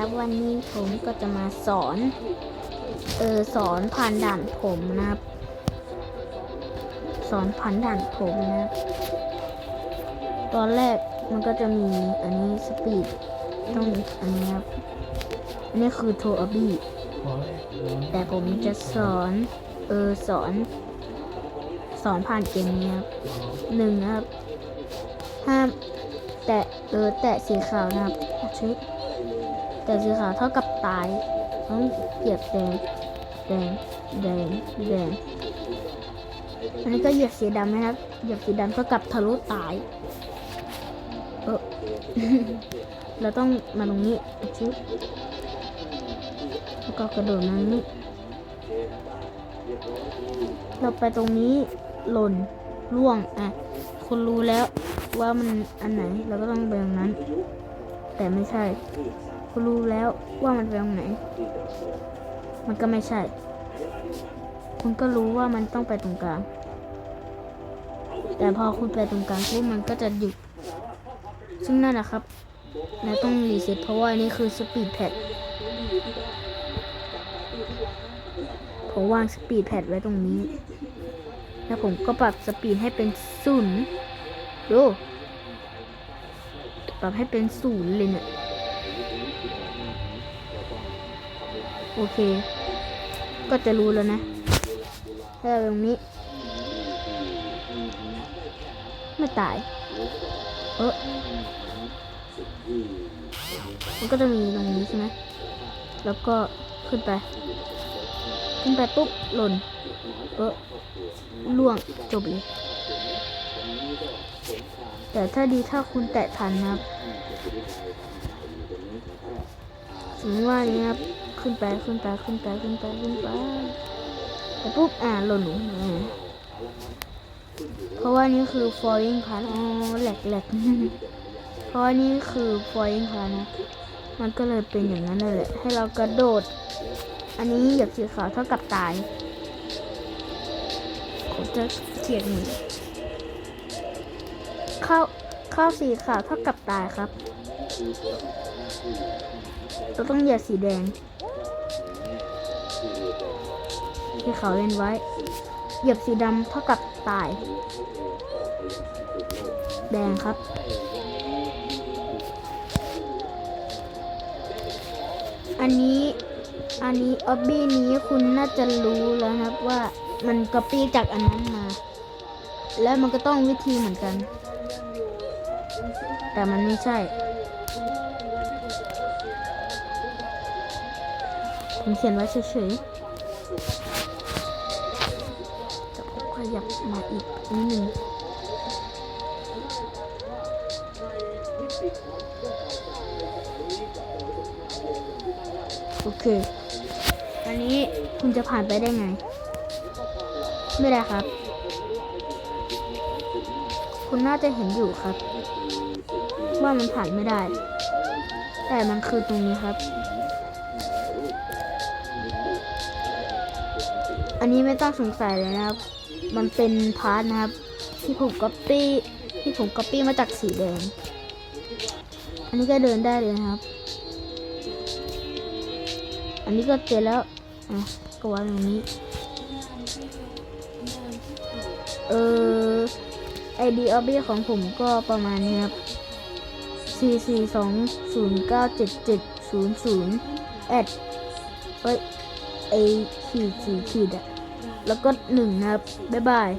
ครับวันนี้ผมก็จะมาสอน เออสอนผ่านด่านผมนะครับ สอนผ่านด่านผมนะครับ ตอนแรกมันก็จะมีอันนี้สปีดต้องอันนี้ครับ อันนี้คือโทอบี้แต่ผมจะสอนเออสอน สอนผ่านเกมนี้ครับหนึ่งนะครับ ห้าม แตะเออแตะสีขาวนะครับชิด แตะสีขาวเท่ากับตายต้องเหยียบแดงแดงแดงแดงอันนี้ก็เหยียบสีดำนะครับเหยียบสีดำเท่ากับทะลุตายเออเราต้องมาตรงนี้ชิดแล้วก็กระโดดมาตรงนี้เราไปตรงนี้หล่นล่วงอะคุณรู้แล้วว่ามันอันไหนเราก็ต้องไปตรงนั้น แต่ไม่ใช่ คุณรู้แล้วว่ามันไปตรงไหน มันก็ไม่ใช่ คุณก็รู้ว่ามันต้องไปตรงกลาง แต่พอคุณไปตรงกลางปุ๊บมันก็จะหยุด ซึ่งนั่นแหละครับนาต้องรีเซ็ตเพราะว่าอันนี่คือสปีดแพดผมวางสปีดแพดไว้ตรงนี้ แล้วผมก็ปรับสปีดให้เป็นศูนย์ดู ปรับให้เป็นศูนย์เลยเนี่ย โอเค ก็จะรู้แล้วนะ ถ้าตรงนี้ ไม่ตาย เออมันก็จะมีตรงนี้ใช่ไหม แล้วก็ขึ้นไป ขึ้นไปปุ๊บหล่น เออล่วงจบเลย แต่ถ้าดีถ้าคุณแตะทันนะครับสมมติว่านี้ครับ ขึ้นไปขึ้นไปขึ้นไปขึ้นไปขึ้นไปแต่ปุ๊บอ่าหล่นลงมาเพราะว่านี่คือ falling part อ๋อแหลกแหลกเพราะว่านี่คือ falling part นะมันก็เลยเป็นอย่างนั้นเลยแหละให้เรากระโดด อันนี้เหยียบสีขาวเท่ากับตายผมจะเขียนหนึ่งเข้าเข้าสีขาวเท่ากับตายครับ เราต้องเหยียบสีแดง ที่เขาเล่นไว้ เหยียบสีดำเท่ากับตาย แดงครับ อันนี้ อันนี้ออบบี้นี้คุณน่าจะรู้แล้วนะครับว่ามันก๊อปปี้จากอันนั้นมา แล้วมันก็ต้องวิธีเหมือนกัน แต่มันไม่ใช่ ผมเขียนไว้เฉยๆแต่ผมขยับมาอีกนิดนึงโอเค อันนี้คุณจะผ่านไปได้ไง ไม่ได้ครับ คุณน่าจะเห็นอยู่ครับ ว่ามันผ่านไม่ได้ แต่มันคือตรงนี้ครับ อันนี้ไม่ต้องสงสัยเลยนะครับ มันเป็นพาร์ทนะครับ ที่ผมก๊อปปี้ที่ผมก๊อปปี้มาจากสีแดง อันนี้ก็เดินได้เลยนะครับ อันนี้ก็เสร็จแล้วอะก็วางตรงนี้ เออไอดีออบบี้ของผมก็ประมาณนี้ครับ 4 4 2 0 9 7 7 0 0แอดเอ้ยไอขีดสี่ขีดอะ แล้วก็หนึ่งนะครับ บ๊ายบาย